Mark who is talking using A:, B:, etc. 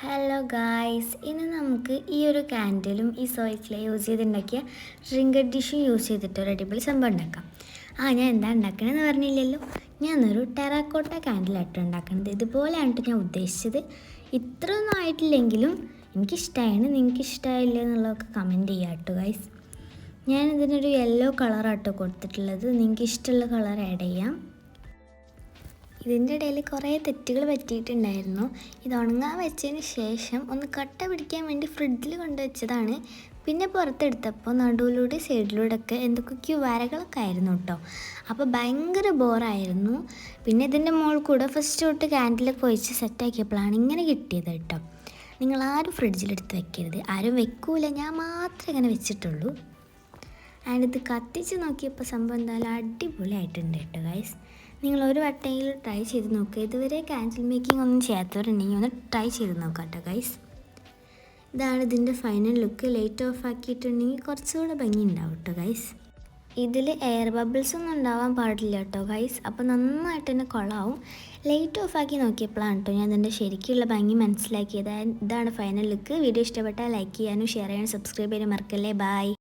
A: Hello guys ഇന്ന് നമുക്ക് ഈ ഒരു കാൻഡിലും ഈ സോയിക്കിലെ യൂസ് ചെയ്തുണ്ടാക്കിയ റിംഗർ ഡിഷും യൂസ് ചെയ്തിട്ട് ഒരു അടിപൊളി സംഭവം ഉണ്ടാക്കാം. ആ ഞാൻ എന്താ ഉണ്ടാക്കണമെന്ന് പറഞ്ഞില്ലല്ലോ. ഞാനൊരു ടെറാക്കോട്ട കാൻഡിലായിട്ട് ഉണ്ടാക്കുന്നത് ഇതുപോലെയാണ് ഞാൻ ഉദ്ദേശിച്ചത്. ഇത്രയൊന്നും ആയിട്ടില്ലെങ്കിലും എനിക്കിഷ്ടമാണ് നിങ്ങൾക്ക് ഇഷ്ടമായില്ല എന്നുള്ളതൊക്കെ കമന്റ് ചെയ്യാം കേട്ടോ ഗായ്സ് ഞാൻ ഇതിനൊരു യെല്ലോ കളറാട്ടോ കൊടുത്തിട്ടുള്ളത്. നിങ്ങൾക്ക് ഇഷ്ടമുള്ള കളർ ആഡ് ചെയ്യാം. ഇതിന്റെ ഇടയിൽ കുറേ തെറ്റുകൾ പറ്റിയിട്ടുണ്ടായിരുന്നു. ഇത് ഉണങ്ങാൻ വെച്ചതിന് ശേഷം ഒന്ന് കട്ട പിടിക്കാൻ വേണ്ടി ഫ്രിഡ്ജിൽ കൊണ്ടുവച്ചതാണ് പിന്നെ പുറത്തെടുത്തപ്പോൾ നടുവിലൂടെ സൈഡിലൂടെ ഒക്കെ എന്തൊക്കെയോ വരകളൊക്കെ ആയിരുന്നു കേട്ടോ. അപ്പോൾ ഭയങ്കര ബോറായിരുന്നു. പിന്നെ ഇതിന്റെ മുകളിൽ കൂടെ ഫസ്റ്റ് തൊട്ട് ക്യാൻഡിലൊക്കെ ഒഴിച്ച് സെറ്റാക്കിയപ്പോഴാണ് ഇങ്ങനെ കിട്ടിയത് കേട്ടോ. നിങ്ങൾ ആരും ഫ്രിഡ്ജിലെടുത്ത് വെക്കരുത്. ആരും വെക്കൂല. ഞാൻ മാത്രമേ ഇങ്ങനെ വെച്ചിട്ടുള്ളൂ. ആൻഡ് ഇത് കത്തിച്ച് നോക്കിയപ്പോൾ സംഭവം എന്തായാലും അടിപൊളിയായിട്ടുണ്ട് കേട്ടോ ഗൈസ് നിങ്ങൾ ഒരു വട്ടമെങ്കിലും ട്രൈ ചെയ്ത് നോക്കുക ഇതുവരെ ക്യാൻഡിൽ മേക്കിംഗ് ഒന്നും ചെയ്യാത്തവരുണ്ടെങ്കിൽ ഒന്ന് ട്രൈ ചെയ്ത് നോക്കാം കേട്ടോ ഗൈസ് ഇതാണ് ഇതിന്റെ ഫൈനൽ ലുക്ക് ലൈറ്റ് ഓഫ് ആക്കിയിട്ടുണ്ടെങ്കിൽ കുറച്ചുകൂടെ ഭംഗി ഉണ്ടാവും കേട്ടോ ഗൈസ് ഇതിൽ എയർ ബബിൾസ് ഒന്നും ഉണ്ടാവാൻ പാടില്ല കേട്ടോ ഗൈസ് അപ്പോൾ നന്നായിട്ട് തന്നെ കൊള്ളാവും ലൈറ്റ് ഓഫ് ആക്കി നോക്കിയപ്പോഴാണ് കേട്ടോ ഞാൻ ഇതിന്റെ ശരിക്കുള്ള ഭംഗി മനസ്സിലാക്കിയത്. ഇതാണ് ഫൈനൽ ലുക്ക് വീഡിയോ ഇഷ്ടപ്പെട്ടാൽ ലൈക്ക് ചെയ്യാനും ഷെയർ ചെയ്യാനും സബ്സ്ക്രൈബ് ചെയ്യാനും മറക്കല്ലേ. ബൈ